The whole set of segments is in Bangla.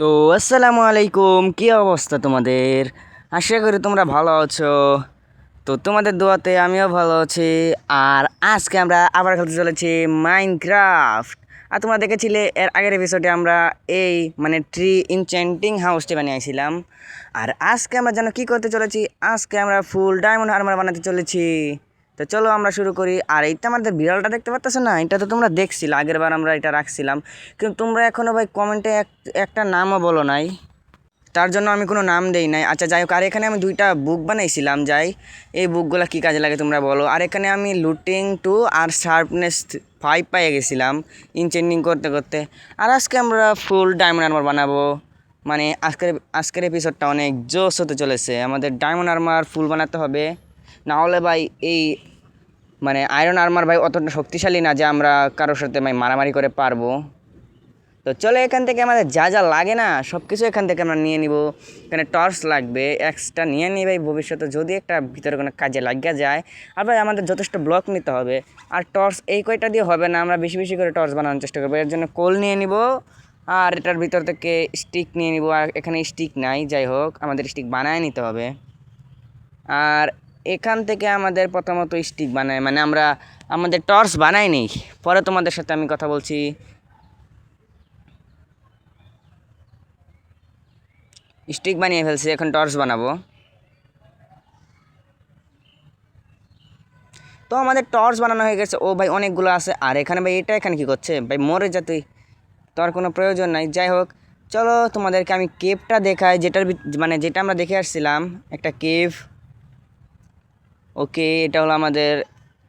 তো আসসালামু আলাইকুম, কী অবস্থা তোমাদের? আশা করি তোমরা ভালো আছো। তো তোমাদের দোয়াতে আমিও ভালো আছি। আর আজকে আমরা আবার খেলতে চলেছি মাইনক্রাফট আর তোমরা দেখেছিলে, এর আগের এপিসোডে আমরা এই মানে ট্রি ইনচেন্টিং হাউসটি বানিয়েছিলাম। আর আজকে আমরা যেন কী করতে চলেছি, আজকে আমরা ফুল ডায়মন্ড আর্মার বানাতে চলেছি। তো চলো আমরা শুরু করি। আর এইটা আমাদের বিড়ালটা দেখতে পাচ্ছ না? এটা তো তোমরা দেখছিলে আগের বার আমরা এটা রাখছিলাম। কিন্তু তোমরা এখনও ভাই কমেন্টে একটা নামও বলো নাই। তার জন্য আমি কোনো নাম দেই নাই। আচ্ছা যাই হোক, আর এখানে আমি দুইটা বুক বানাইছিলাম, যাই। এই বুকগুলো কী কাজে লাগে তোমরা বলো? আর এখানে আমি লুটিং টু আর শার্পনেস ফাইভ পাইয়ে গেছিলাম ইনচেন্ডিং করতে করতে। আর আজকে আমরা ফুল ডায়মন্ড আর্মার বানাবো। মানে আজকের আজকের এপিসোডটা অনেক জোস হতে চলেছে। আমাদের ডায়মন্ড আর্মার ফুল বানাতে হবে। না হলে ভাই এই মানে আয়রন আর্মার ভাই অতটা শক্তিশালী না যে আমরা কারোর সাথে ভাই মারামারি করে পারব। তো চলো এখান থেকে আমাদের যা যা লাগে না সব কিছু এখান থেকে আমরা নিয়ে নিব। এখানে টর্চ লাগবে এক্সট্রা নিয়ে নিই ভাই ভবিষ্যতে যদি একটা ভিতরে কোনো কাজে লাগিয়ে যায়, আর ভাই আমাদের যথেষ্ট ব্লক নিতে হবে। আর টর্চ এই কয়টা দিয়ে হবে না, আমরা বেশি বেশি করে টর্চ বানানোর চেষ্টা করব। এর জন্য কোল নিয়ে নিব, আর এটার ভিতর থেকে স্টিক নিয়ে নিব। আর এখানে স্টিক নাই, যাই হোক, আমাদের স্টিক বানায় নিতে হবে। আর এখান থেকে আমাদের প্রথমত স্টিক বানায় মানে আমরা আমাদের টর্চ বানাই নেই। পরে তোমাদের সাথে আমি কথা বলছি। স্টিক বানিয়ে ফেলছি, এখন টর্চ বানাবো। তো আমাদের টর্চ বানানো হয়ে গেছে। ও ভাই অনেকগুলো আছে। আর এখানে ভাই এটা এখানে কি করছে? ভাই মরে যা তুই। তোর কোনো প্রয়োজন নাই। যাই হোক, চলো তোমাদেরকে আমি কেভটা দেখাই, যেটার মানে যেটা আমরা দেখে আসছিলাম, একটা কেভ ওকে, এটা হলো আমাদের,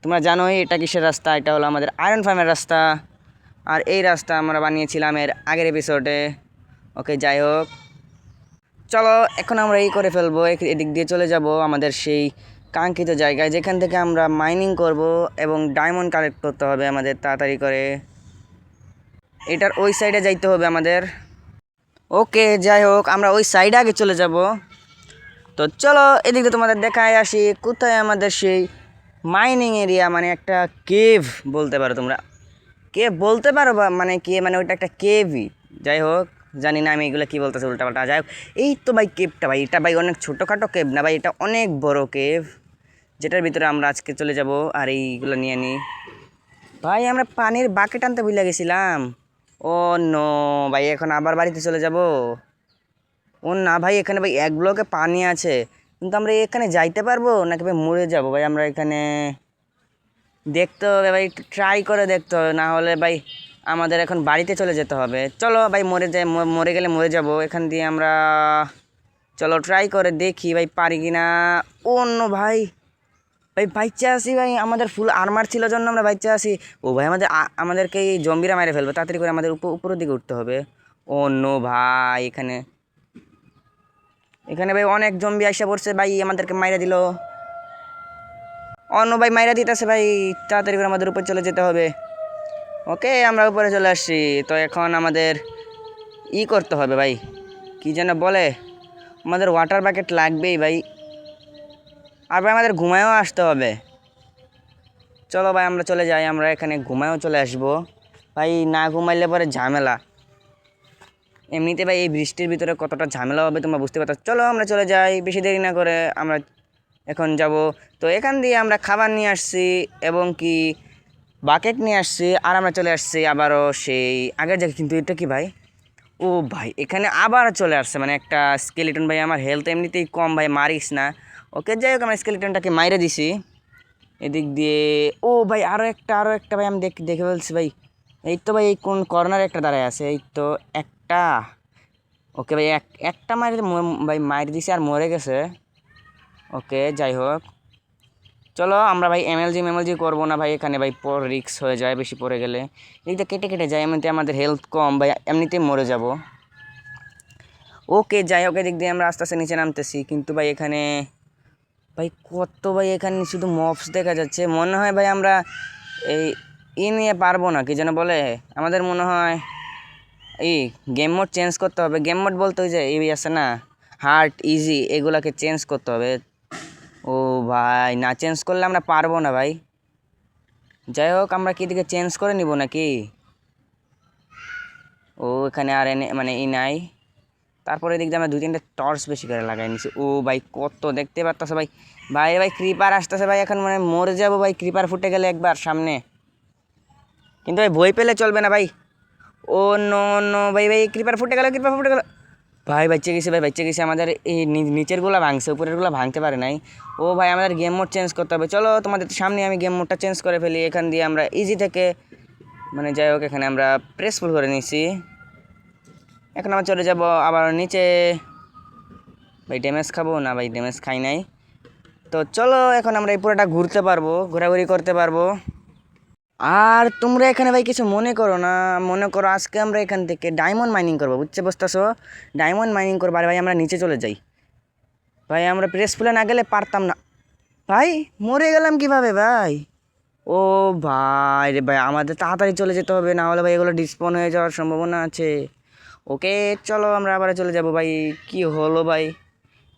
তোমরা জানোই এটা কিসের রাস্তা? এটা হলো আমাদের আয়রন ফার্মের রাস্তা। আর এই রাস্তা আমরা বানিয়েছিলাম এর আগের এপিসোডে ওকে, যাই হোক। চলো, এখন আমরা এই করে ফেলব এদিক দিয়ে চলে যাব আমাদের সেই কাঙ্ক্ষিত জায়গায়, যেখান থেকে আমরা মাইনিং করব এবং ডায়মন্ড কালেক্ট করতে হবে আমাদের তাড়াতাড়ি করে। এটার ওই সাইডে যাইতে হবে আমাদের। ওকে, যাই হোক, আমরা ওই সাইডে আগে চলে যাব। তো চলো, এদিকে তোমাদের দেখায় আসি, কোথায় আমাদের সেই মাইনিং এরিয়া মানে একটা কেভ বলতে পারো তোমরা। কেভ বলতে পারো বা মানে কে মানে ওইটা একটা কেভই যাই হোক, জানি না আমি এগুলো কী বলতেছি, উল্টাপাল্টা। যাই হোক, এই তো ভাই কেভটা ভাই, এটা ভাই অনেক ছোটোখাটো কেভ না ভাই, এটা অনেক বড় কেভ যেটার ভিতরে আমরা আজকে চলে যাব, আর এইগুলো নিয়ে নিই ভাই, আমরা পানির বাকেট আনতে ভুলে গেছিলাম। ও নো, ভাই, এখন আবার বাড়িতে চলে যাব। ও না ভাই, এখানে ভাই এক ব্লকে পানি আছে। কিন্তু আমরা এখানে যাইতে পারব নাকি ভাই মরে যাব? ভাই আমরা এখানে দেখতে হবে ভাই ট্রাই করে দেখতে হবে। না হলে ভাই আমাদের এখন বাড়িতে চলে যেতে হবে। চলো ভাই মরে যাই মরে গেলে মরে যাব। এখান দিয়ে আমরা চলো ট্রাই করে দেখি ভাই পারি কি না। অন্য ভাই ভাই বাইচা আসি ভাই, আমাদের ফুল আর্মার ছিল জন্য আমরা বাইচা আসি ও ভাই আমাদের আমাদেরকে এই জম্বিরা মেরে ফেলবে। তাড়াতাড়ি করে আমাদের উপর উপরের দিকে উঠতে হবে। অন্য ভাই, এখানে এখানে ভাই অনেক জম্বি আসা পড়ছে, ভাই আমাদেরকে মাইরা দিল। অন্য ভাই মাইরা দিতেছে ভাই, তাড়াতাড়ি করে আমাদের উপরে চলে যেতে হবে। ওকে, আমরা উপরে চলে আসছি। তো এখন আমাদের ই করতে হবে ভাই। কি যেন বলে, আমাদের ওয়াটার বাকেট লাগবেই ভাই। আর ভাই আমাদের ঘুমায়ও আসতে হবে। চলো ভাই, আমরা চলে যাই, আমরা এখানে ঘুমায়ও চলে আসব। ভাই, না ঘুমাইলে পরে ঝামেলা। এমনিতে ভাই এই বৃষ্টির ভিতরে কতটা ঝামেলা হবে তোমরা বুঝতে পারছ। চলো আমরা চলে যাই, বেশি দেরি না করে আমরা এখন যাব। তো এখান দিয়ে আমরা খাবার নিয়ে আসছি এবং কি বাকেট নিয়ে আসছি আর আমরা চলে আসছি আবারও সেই আগের জায়গায়। কিন্তু এটা কি ভাই? ও ভাই, এখানে আবার চলে আসছে। মানে একটা স্কেলিটন ভাই, আমার হেলথ এমনিতেই কম ভাই, মারিস না। ওকে, যাই হোক, আমরা স্কেলিটনটাকে মাইরে দিছি। এদিক দিয়ে, ও ভাই আরও একটা আরও একটা ভাই, আমি দেখ বলছি ভাই। এই তো ভাই, এই কোন কর্নারে একটা দাঁড়ায় আছে, এই তো একটা। ওকে ভাই, এক, একটা মারি ভাই, মারি দিছে আর মরে গেছে। ওকে, যাই হোক। চলো, আমরা ভাই এমএলজি মেমএলজি করব না ভাই, এখানে ভাই পর রিক্স হয়ে যায়, বেশি পড়ে গেলে। এদিকটা কেটে কেটে যায়, এমনিতে আমাদের হেলথ কম, ভাই, এমনিতেই মরে যাব। ওকে, যাই হোক, এদিক দিয়ে আমরা আস্তে আস্তে নিচে নামতেছি, কিন্তু ভাই এখানে, ভাই কত ভাই, এখানে শুধু মপস দেখা যাচ্ছে। মনে হয় ভাই আমরা এই ই নিয়ে পারব না, কি যেন বলে? আমাদের মনে হয় এই গেম মোড চেঞ্জ করতে হবে। গেম মোড বলতে ওই যে এই আছে না হার্ট ইজি এগুলাকে চেঞ্জ করতে হবে। ও ভাই, না চেঞ্জ করলে আমরা পারব না ভাই। যাই হোক, আমরা কি দিকে চেঞ্জ করে নিব নাকি? ও, এখানে আর এনে মানে ই নাই। তারপরে দিয়ে আমরা দুই তিনটে টর্চ বেশি করে লাগাই নিছি। ও ভাই, কত দেখতে পারতেছে ভাই। ভাই ভাই ক্রিপার আসতেছে ভাই, এখন মানে মরে যাব ভাই। ক্রিপার ফুটে গেলে একবার সামনে। কিন্তু ভাই, বই পেলে চলবে না ভাই। ও, নো নো, ভাই ভাই, কৃপার ফুটে গেল, কৃপার ফুটে গেল। ভাই, বাচ্চা গেছে, ভাই, বাচ্চা গেছে। আমাদের এই নিচেরগুলো ভাঙছে, উপরেরগুলো ভাঙতে পারে নাই। ও, ভাই, আমাদের গেম মোড চেঞ্জ করতে হবে। চলো, তোমাদের সামনে আমি গেম মোডটা চেঞ্জ করে ফেলি। এখান দিয়ে আমরা ইজি থেকে মানে যাই হোক, এখানে আমরা প্রেসফুল করে নিছি এখন আমরা চলে যাব আবার নিচে। ভাই ড্যামেজ খাব না, ভাই ড্যামেজ খাই নাই। তো চলো, এখন আমরা এই পুরোটা ঘুরতে পারব, ঘোরাঘুরি করতে পারব। আর তোমরা এখানে ভাই কিছু মনে করো না, মনে করো আজকে আমরা এখান থেকে ডায়মন্ড মাইনিং করব, বুঝতে বসতেছো ডায়মন্ড মাইনিং করব, আর ভাই আমরা নিচে চলে যাই। ভাই আমরা প্রেস ফুলে না গেলে পারতাম না। ভাই, মরে গেলাম কীভাবে ভাই? ও ভাই রে ভাই, আমাদের তাড়াতাড়ি চলে যেতে হবে, না হলে ভাই এগুলো ডিসপন হয়ে যাওয়ার সম্ভাবনা আছে। ওকে চলো আমরা আবার চলে যাব ভাই, কি হলো ভাই?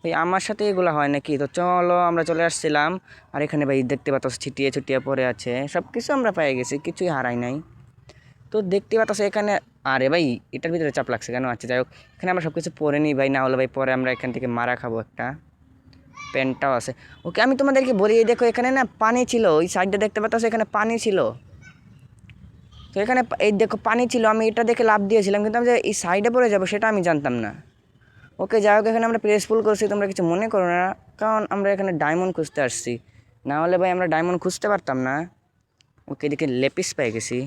ভাই, আমার সাথে এগুলো হয় নাকি? তো চলো, আমরা চলে আসছিলাম। আর এখানে ভাই, দেখতে পাচ্ছ ছিটিয়ে ছুটিয়ে পড়ে আছে। সব কিছু আমরা পেয়ে গেছি, কিছুই হারাই নাই। তো দেখতে পাচ্ছ এখানে, আরে ভাই, এটার ভিতরে চাপ লাগছে কেন? আচ্ছা যাই হোক, এখানে আমরা সব কিছু পরে নিই ভাই, না হলে ভাই, পরে আমরা এখান থেকে মারা খাব একটা। প্যান্টটাও আছে। ওকে, আমি তোমাদেরকে বলি দেখো, এখানে না পানি ছিল, ওই সাইডটা দেখতে পাচ্ছ এখানে পানি ছিল। তো এখানে, এই দেখো, পানি ছিল, আমি এটা দেখে লাভ দিয়েছিলাম, কিন্তু আমি যে এই সাইডে পড়ে যাব, সেটা আমি জানতাম না। ওকে যাই হোক, এখানে আমরা প্রেসফুল করছি, তোমরা কিছু মনে করো না, কারণ আমরা এখানে ডায়মন্ড খুঁজতে আসছি। না হলে ভাই, আমরা ডায়মন্ড খুঁজতে পারতাম না। ওকে এদিকে লেপিস পেয়ে গেছি।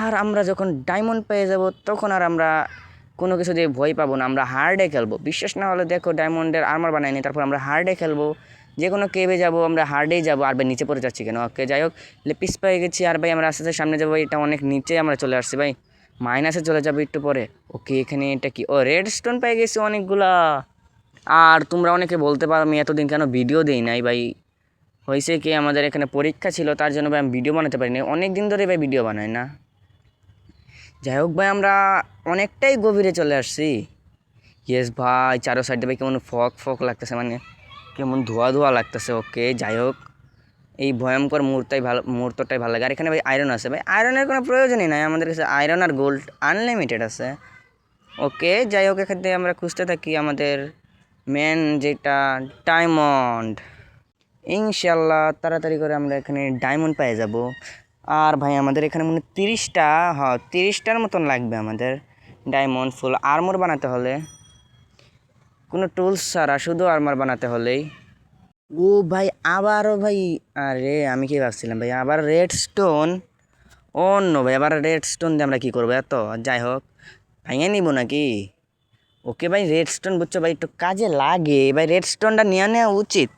আর আমরা যখন ডায়মন্ড পেয়ে যাব, তখন আর আমরা কোনো কিছু দিয়ে ভয় পাবো না। আমরা হার্ডে খেলব। বিশ্বাস না হলে দেখো ডায়মন্ডের আর্মার বানাইনি তারপর আমরা হার্ডে খেলব। যে কোনো কেবে যাব, আমরা হার্ডেই যাব। আর ভাই, নিচে পড়ে যাচ্ছি কেন? ওকে যাই হোক, লেপিস পেয়ে গেছি। আর ভাই, আমরা আস্তে আস্তে সামনে যাব এটা অনেক নিচে আমরা চলে আসছি, ভাই। মাইনাসে চলে যাবে একটু পরে। ওকে, এখানে এটা কি? ও রেড স্টোন পেয়ে গেছি অনেকগুলা। আর তোমরা অনেকে বলতে পারো, আমি এতদিন কেন ভিডিও দিই নাই ভাই? হয়েছে কি, আমাদের এখানে পরীক্ষা ছিল, তার জন্য ভাই আমি ভিডিও বানাতে পারিনি। অনেক দিন ধরে ভাই ভিডিও বানাই না। যাই হোক ভাই, আমরা অনেকটাই গভীরে চলে আসছি। ইয়েস ভাই, চারো সাইডে ভাই কেমন ফক ফক লাগতেছে মানে কেমন ধোয়া ধোয়া লাগতেছে, ওকে, যাই হোক। এই ভয়ঙ্কর মুহূর্তটাই ভালো মুহূর্তটাই ভালো লাগে। আর এখানে ভাই আয়রন আছে ভাই। আয়রনের কোনো প্রয়োজনই নাই। আমাদের কাছে আয়রন আর গোল্ড আনলিমিটেড আছে। ওকে যাই হোক, এখান থেকে আমরা খুঁজতে থাকি আমাদের মেন যেটা ডায়মন্ড ইনশাল্লাহ তাড়াতাড়ি করে আমরা এখানে ডায়মন্ড পেয়ে যাব। আর ভাই, আমাদের এখানে মনে হয় তিরিশটা হ তিরিশটার মতন লাগবে আমাদের ডায়মন্ড ফুল আর্মর বানাতে হলে। কোনো টুলস ছাড়া, শুধু আর্মার বানাতে হলেই। ও ভাই, আবারও ভাই, আরে আমি কি ভাবছিলাম ভাই, আবার রেড স্টোন অন্য ভাই, আবার রেড স্টোন দিয়ে আমরা কী করব এত? যাই হোক, ভাঙে নিব নাকি? ওকে ভাই রেড স্টোন বুঝছ ভাই, একটু কাজে লাগে। ভাই রেড স্টোনটা নিয়ে নেওয়া উচিত।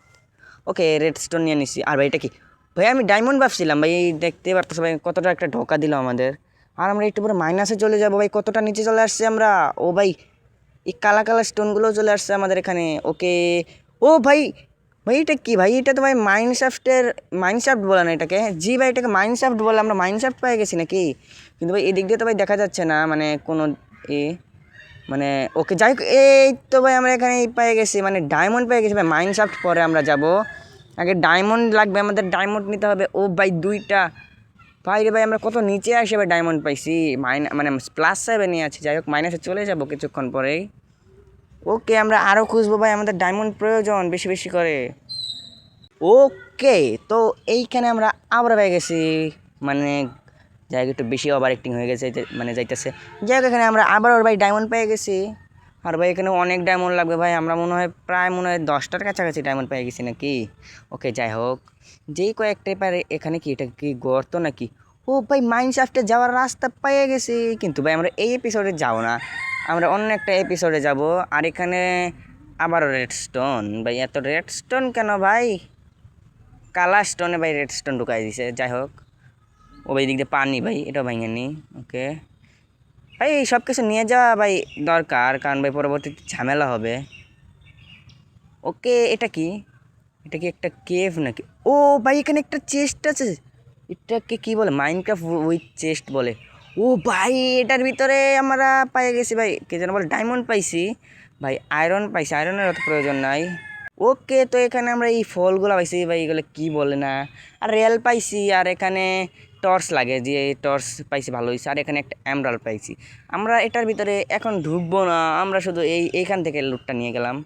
ওকে রেড স্টোন নিয়ে নিছি। আর ভাই, এটা কি? ভাই, আমি ডায়মন্ড ভাবছিলাম ভাই দেখতে পারতেছো ভাই, কতটা একটা ঢোকা দিল আমাদের। আর আমরা একটু পরে মাইনাসে চলে যাব ভাই, কতটা নিচে চলে আসছে আমরা? ও ভাই, এই কালা কালা স্টোনগুলোও চলে আসছে আমাদের এখানে। ওকে, ও ভাই ভাই, এটা কি ভাই? এটা তো ভাই মাইনসাফটের মাইনসাফট বলে না এটাকে? জি ভাই, এটাকে মাইনসাফট বলে, আমরা মাইনসাফট পেয়ে গেছি নাকি? কিন্তু ভাই, এদিক দিয়ে তো ভাই দেখা যাচ্ছে না মানে কোনো এ মানে ওকে, যাই এই তো ভাই, আমরা এখানে পেয়ে গেছি মানে ডায়মন্ড পেয়ে গেছি ভাই মাইনসাফট পরে আমরা যাব। আগে ডায়মন্ড লাগবে, আমাদের ডায়মন্ড নিতে হবে। ও ভাই, দুইটা। ভাই রে ভাই, আমরা কত নিচে আসে ভাই ডায়মন্ড পাইছি। মাইনা মানে প্লাস সেভেনে আছি, যাই হোক মাইনাসে চলে যাব কিছুক্ষণ পরেই। ওকে, আমরা আরও খুঁজবো ভাই, আমাদের ডায়মন্ড প্রয়োজন বেশি বেশি করে। ওকে, তো এইখানে আমরা আবার পেয়ে গেছি। মানে জায়গা একটু বেশি ওভার অ্যাক্টিং হয়ে গেছে মানে যাইতেছে। যাই হোক, এখানে আমরা আবার ওর ভাই ডায়মন্ড পেয়ে গেছি। আর ভাই, এখানে অনেক ডায়মন্ড লাগবে ভাই। আমরা মনে হয় প্রায় মনে হয় দশটার কাছাকাছি ডায়মন্ড পেয়ে গেছি নাকি? ওকে, যাই হোক। যেই কয়েকটাই পারে, এখানে কি, এটা কি গর্ত নাকি? ও ভাই মাইনশাফটে যাওয়ার রাস্তা পেয়ে গেছি। কিন্তু ভাই, আমরা এই এপিসোডে যাও না। আমরা অন্য একটা এপিসোডে যাব। আর এখানে আবার রেড স্টোন ভাই, এত রেড স্টোন কেন ভাই? কালা স্টোনে ভাই রেড স্টোন ঢুকাই দিছে, যাই হোক। ও ভাই দিক দিয়ে পানি ভাই, এটা ভাঙে নি। ওকে। ভাই সব কিছু নিয়ে যাওয়া ভাই দরকার, কারণ ভাই পরবর্তীতে ঝামেলা হবে। ওকে, এটা কি? এটা কি একটা কেভ নাকি? ও ভাই, এখানে একটা চেস্ট আছে। এটাকে কি বলে? মাইনক্রাফট উইথ চেস্ট বলে। ও ভাই, এটার ভিতরে আমরা পাই গেছি ভাই, কে যেন বলে ডায়মন্ড পাইছি। ভাই আয়রন পাইছি আয়রনের অত প্রয়োজন নাই। ওকে, তো এখানে আমরা এই ফলগুলো পাইছি, ভাই, এগুলো কি বলে না। আর রেল পাইছি, আর এখানে টর্চ লাগে, যে এই টর্চ পাইছি ভালো হয়েছে আর এখানে একটা এমরাল্ড পাইছি। আমরা এটার ভিতরে এখন ঢুকবো না, আমরা শুধু এই, এইখান থেকে লুটটা নিয়ে গেলাম।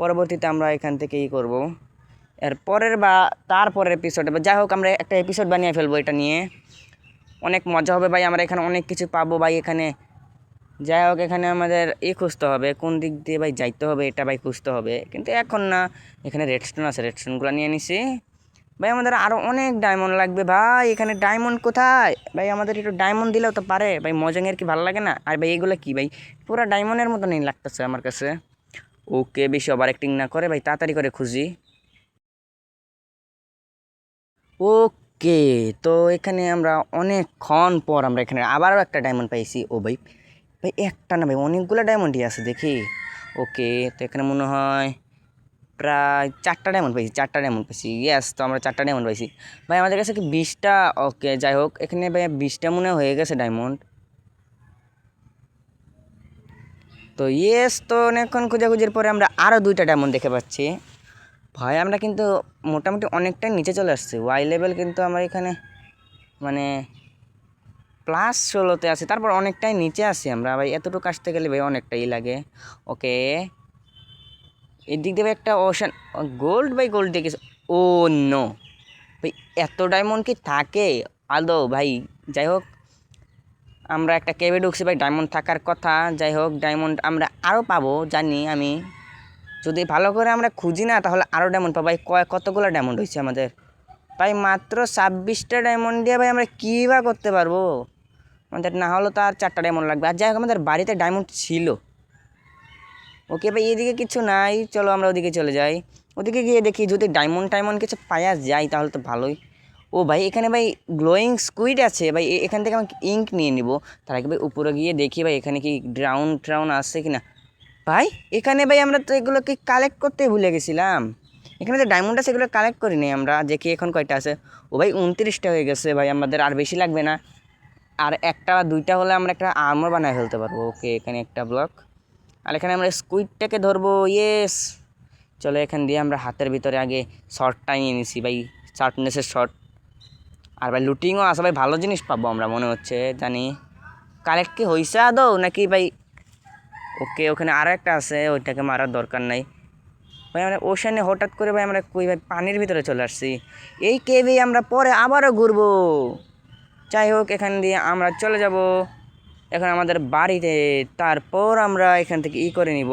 পরবর্তীতে আমরা এখান থেকে ই করব। এর পরের বা, তারপরের এপিসোডে বা, যাই হোক, আমরা একটা এপিসোড বানিয়ে ফেলব এটা নিয়ে। অনেক মজা হবে। ভাই, আমরা এখানে অনেক কিছু পাবো ভাই এখানে। যাই হোক, এখানে আমাদের ই খুঁজতে হবে। কোন দিক দিয়ে ভাই যাইতে হবে, এটা ভাই খুঁজতে হবে। কিন্তু এখন না, এখানে রেডস্টোন আছে রেডস্টোনগুলো নিয়ে নিছি। ভাই, আমাদের আরও অনেক ডায়মন্ড লাগবে ভাই। এখানে ডায়মন্ড কোথায়? ভাই, আমাদের একটু ডায়মন্ড দিলেও তো পারে। ভাই, মজঙ্গের কি ভালো লাগে না? আর ভাই, এগুলো কি ভাই? পুরো ডায়মন্ডের মতনই লাগতেছে আমার কাছে। ওকে, বেশি ওভার অ্যাক্টিং না করে। ভাই, তাড়াতাড়ি করে খুঁজি। ওকে। তো এখানে আমরা অনেকক্ষণ পর আমরা এখানে আবারও একটা ডায়মন্ড পাইছি। ও ভাই ভাই একটা না ভাই, অনেকগুলো ডায়মন্ডই আছে দেখি। ওকে, তো এখানে মনে হয় প্রায় চারটা ডায়মন্ড পাইছি, চারটা ডায়মন্ড পাইছি। ইয়েস তো আমরা চারটা ডায়মন্ড পাইছি। ভাই, আমাদের কাছে কি বিশটা? ওকে, যাই হোক, এখানে ভাই বিশটা মনে হয় হয়ে গেছে ডায়মন্ড তো ইয়েস তো অনেকক্ষণ খোঁজাখুঁজির পরে আমরা আরও দুইটা ডায়মন্ড দেখে পাচ্ছি। ভাই, আমরা কিন্তু মোটামুটি অনেকটাই নিচে চলে আসছি। ওয়াই লেভেল কিন্তু আমরা এখানে মানে প্লাস ষোলোতে আছি, তারপর অনেকটাই নিচে আছি আমরা। ভাই, এতটুকু আসতে গেলে ভাই অনেকটাই লাগে। ওকে এদিক দিয়ে একটা ওশান গোল্ড বাই গোল্ড দেখেছ ও নো ভাই, এত ডায়মন্ড কি থাকে? আদৌ ভাই, যাই হোক, আমরা একটা কেবে ঢুকছি ভাই ডায়মন্ড থাকার কথা। যাই হোক ডায়মন্ড আমরা আরও পাবো, জানি আমি। যদি ভালো করে আমরা খুঁজি না, তাহলে আরও ডায়মন্ড পাবো। ভাই, কয় কতগুলো ডায়মন্ড হয়েছে আমাদের? ভাই, মাত্র ছাব্বিশটা ডায়মন্ড দিয়ে ভাই আমরা কী বা করতে পারব? আমাদের না হলেও তো আর চারটা ডায়মন্ড লাগবে। আর যাই হোক, আমাদের বাড়িতে ডায়মন্ড ছিল। ওকে ভাই, এদিকে কিছু নাই। চলো আমরা ওদিকে চলে যাই। ওদিকে গিয়ে দেখি যদি ডায়মন্ড টাইমন্ড কিছু পাওয়া যায়, তাহলে তো ভালোই। ও ভাই, এখানে ভাই গ্লোয়িং স্কুইড আছে। ভাই এখান থেকে আমি ইঙ্ক নিয়ে নিব। তার আগে ভাই উপরে গিয়ে দেখি ভাই, এখানে কি ড্রাউন ট্রাউন আছে কি না ভাই, এখানে ভাই আমরা তো এগুলোকে কালেক্ট করতে ভুলে গেছিলাম। এখানে যে ডায়মন্ড আছে এগুলো কালেক্ট করিনি আমরা দেখি এখন কয়টা আছে? ও ভাই, উনত্রিশটা হয়ে গেছে ভাই, আমাদের আর বেশি লাগবে না। আর একটা বা দুইটা হলে আমরা একটা আর্মর বানায় ফেলতে পারব। ওকে, এখানে একটা ব্লক আর এখানে আমরা স্কুইডটাকে ধরবো ইয়েস চলো এখান দিয়ে আমরা হাতের ভিতরে আগে শর্টটা নিয়ে নিছি ভাই শার্টনেসের শর্ট আর ভাই লুটিংও আছে ভাই, ভালো জিনিস পাবো আমরা, মনে হচ্ছে, জানি। কালেক্ট কি হয়েছে আদৌ? নাকি ভাই ওকে, ওখানে আরও একটা আছে, ওইটাকে মারার দরকার নাই। ভাই, আমরা ওশানে হঠাৎ করে ভাই আমরা কই ভাই, পানির ভিতরে চলে আসছি। এই কেভে আমরা পরে আবারও ঘুরবো। যাই হোক, এখান দিয়ে আমরা চলে যাব। এখন আমাদের বাড়িতে, তারপর আমরা এখান থেকে ই করে নিব।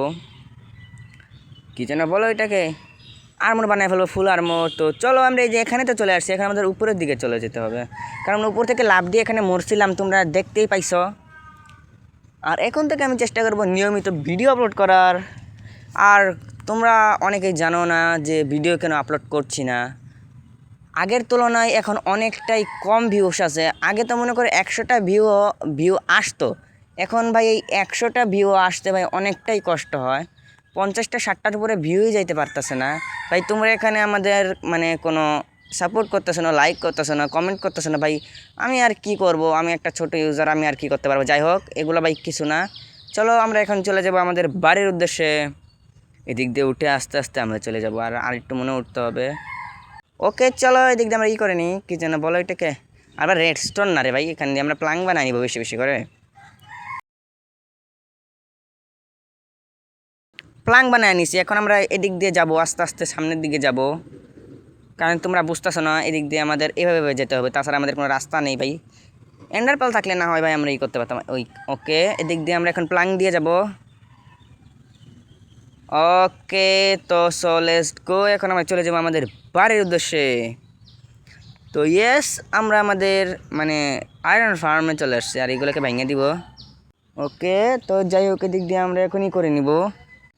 কি যেন বলো এটাকে আর্মর বানায় ফেলব ফুল আর্মর তো চলো, আমরা এই যে এখানে তো চলে আসছি, এখানে আমাদের উপরের দিকে চলে যেতে হবে। কারণ উপর থেকে লাভ দিয়ে এখানে মরছিলাম, তোমরা দেখতেই পাইছো। আর এখন থেকে আমি চেষ্টা করব নিয়মিত ভিডিও আপলোড করার। আর তোমরা অনেকেই জানো না যে ভিডিও কেন আপলোড করছি না। আগের তুলনায় এখন অনেকটাই কম ভিউস আছে। আগে তো মনে করে একশোটা ভিউ ভিউ আসতো। এখন ভাই এই একশোটা ভিউ আসতে ভাই অনেকটাই কষ্ট হয়। পঞ্চাশটা, ষাটটার উপরে ভিউই যাইতে পারতেছে না। ভাই তোমরা এখানে আমাদের মানে কোনো সাপোর্ট করতেছো না লাইক করতেছো না কমেন্ট করতেছো না, ভাই, আমি আর কি করব? আমি একটা ছোট ইউজার আমি আর কি করতে পারব? যাই হোক, এগুলো ভাই কিছু না। চলো, আমরা এখন চলে যাব আমাদের বাড়ির উদ্দেশ্যে। এদিক দিয়ে উঠে আস্তে আস্তে আমরা চলে যাব, আর আরেকটু মনে উঠতে হবে। ওকে চলো, এদিক দিয়ে আমরা ই করে নিই। কি যেন বলো এটাকে আবার রেড স্টোন না রে ভাই, এখান দিয়ে আমরা প্লাং বানাই নিবো বেশি বেশি করে। প্লাং বানায় নিছি, এখন আমরা এদিক দিয়ে যাব, আস্তে আস্তে সামনের দিকে যাব। কারণ তোমরা বুঝতেছো না, এদিক দিয়ে আমাদের এভাবে যেতে হবে। তাছাড়া আমাদের কোনো রাস্তা নেই ভাই। এন্ডারপাল থাকলে না হয় ভাই আমরা ই করতে পারতাম। ওই, ওকে, এদিক দিয়ে আমরা এখন প্লাং দিয়ে যাব। ওকে, তো সো লেটস গো এখন আমরা চলে যাব আমাদের বাড়ির উদ্দেশ্যে। তো ইয়েস আমরা আমাদের মানে আয়রন ফার্মে চলে আসছি। আর এগুলোকে ভেঙে দিব। ওকে, তো যাই হোক, এদিক দিয়ে আমরা এখনই করে নিব।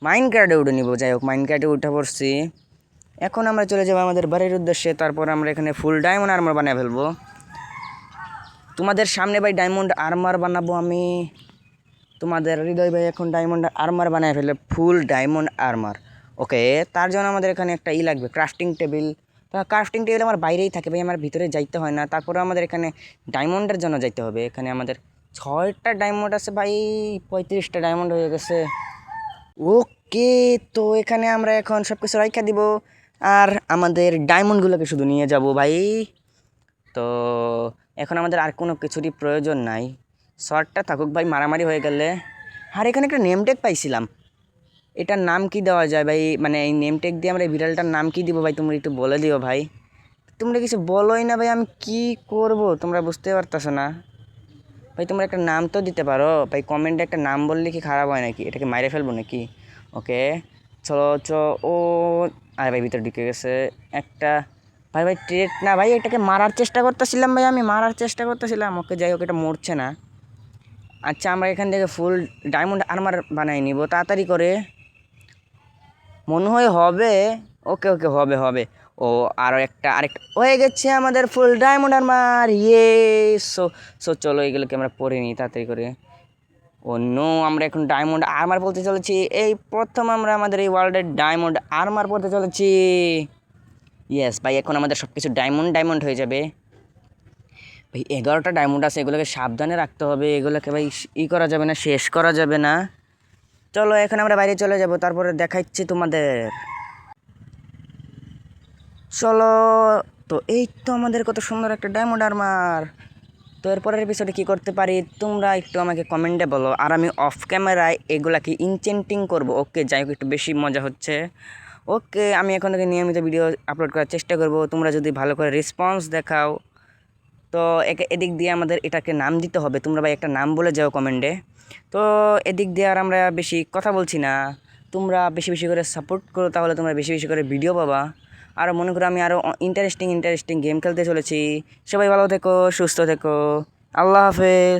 মাইন কার্ডে উঠে নিব। যাই হোক মাইন কার্ডে উঠে পড়ছি। এখন আমরা চলে যাব আমাদের বাড়ির উদ্দেশ্যে, তারপর আমরা এখানে ফুল ডায়মন্ড আর্মার বানিয়ে ফেলব। তোমাদের সামনে ভাই ডায়মন্ড আর্মার বানাবো আমি। তোমাদের হৃদয় ভাই এখন ডায়মন্ড আর্মার বানিয়ে ফেলে ফুল ডায়মন্ড আর্মার ওকে তার জন্য আমাদের এখানে একটা ই লাগবে ক্রাফটিং টেবিল ক্রাফটিং টেবিল আমার বাইরেই থাকে ভাই, আমার ভিতরে যাইতে হয় না। তারপরে আমাদের এখানে ডায়মন্ডের জন্য যাইতে হবে। এখানে আমাদের ছয়টা ডায়মন্ড আছে ভাই, পঁয়ত্রিশটা ডায়মন্ড হয়ে গেছে। ওকে তো এখানে আমরা এখন সব কিছু রাইখা দিব। আর আমাদের ডায়মন্ডগুলোকে শুধু নিয়ে যাব ভাই। তো এখন আমাদের আর কোনো কিছুরই প্রয়োজন নাই। শর্টটা থাকুক ভাই, মারামারি হয়ে গেলে। আর এখানে একটা নেমটেক পাইছিলাম। এটার নাম কি দেওয়া যায় ভাই? মানে এই নেমটেক দিয়ে আমরা এই বিড়ালটার নাম কি দিব ভাই, তোমরা একটু বলে দিও ভাই। তোমরা কিছু বলোই না ভাই, আমি কি করব? তোমরা বুঝতে পারতেছো না। ভাই, তোমরা একটা নাম তো দিতে পারো। ভাই কমেন্টে একটা নাম বললে কি খারাপ হয় নাকি? এটাকে মাইরে ফেলব নাকি? ওকে চলো চ ও আরে ভাই, ভিতরে ঢুকে গেছে। একটা ভাই ভাই ট্রেট না ভাই, এটাকে মারার চেষ্টা করতেছিলাম ভাই আমি, মারার চেষ্টা করতেছিলাম। ওকে যাই হোক, এটা মরছে না। আচ্ছা আমরা এখান থেকে ফুল ডায়মন্ড আর্মার বানাই নিব, তাড়াতাড়ি করে। মনে হয় হবে। ওকে ওকে, হবে হবে। ও আরও একটা আরেকটা হয়ে গেছে আমাদের ফুল ডায়মন্ড আর্মার ইয়ে সো সো চলো, এগুলোকে আমরা পরে নিই, তাড়াতাড়ি করে। নো, আমরা এখন ডায়মন্ড আর্মার পড়তে চলেছি। এই প্রথম আমরা আমাদের এই ওয়ার্ল্ডের ডায়মন্ড আর্মার পড়তে চলেছি। ইয়েস ভাই, এখন আমাদের সব কিছু ডায়মন্ড ডায়মন্ড হয়ে যাবে। ভাই, এগারোটা ডায়মন্ড আছে, এগুলোকে সাবধানে রাখতে হবে। এগুলোকে ভাই, ই করা যাবে না, শেষ করা যাবে না। চলো, এখন আমরা বাইরে চলে যাব, তারপরে দেখাচ্ছি তোমাদের। চলো, তো এই তো আমাদের কত সুন্দর একটা ডায়মন্ড আর্মার এরপরের এপিসোডে কী করতে পারি? তোমরা একটু আমাকে কমেন্টে বলো। আর আমি অফ ক্যামেরায় এগুলাকে ইনচেন্টিং করব। ওকে যাই হোক, একটু বেশি মজা হচ্ছে। ওকে আমি এখন থেকে নিয়মিত ভিডিও আপলোড করার চেষ্টা করব। তোমরা যদি ভালো করে রেসপন্স দেখাও, তো একে, এদিক দিয়ে আমাদের এটাকে নাম দিতে হবে। তোমরা ভাই একটা নাম বলে যাও কমেন্টে তো এদিক দিয়ে আর আমরা বেশি কথা বলছি না। তোমরা বেশি বেশি করে সাপোর্ট করো, তাহলে তোমরা বেশি বেশি করে ভিডিও পাবা। আরও মনে করো আমি আরও ইন্টারেস্টিং ইন্টারেস্টিং গেম খেলতে চলেছি। সবাই ভালো থেকো, সুস্থ থেকো। আল্লাহ হাফেজ।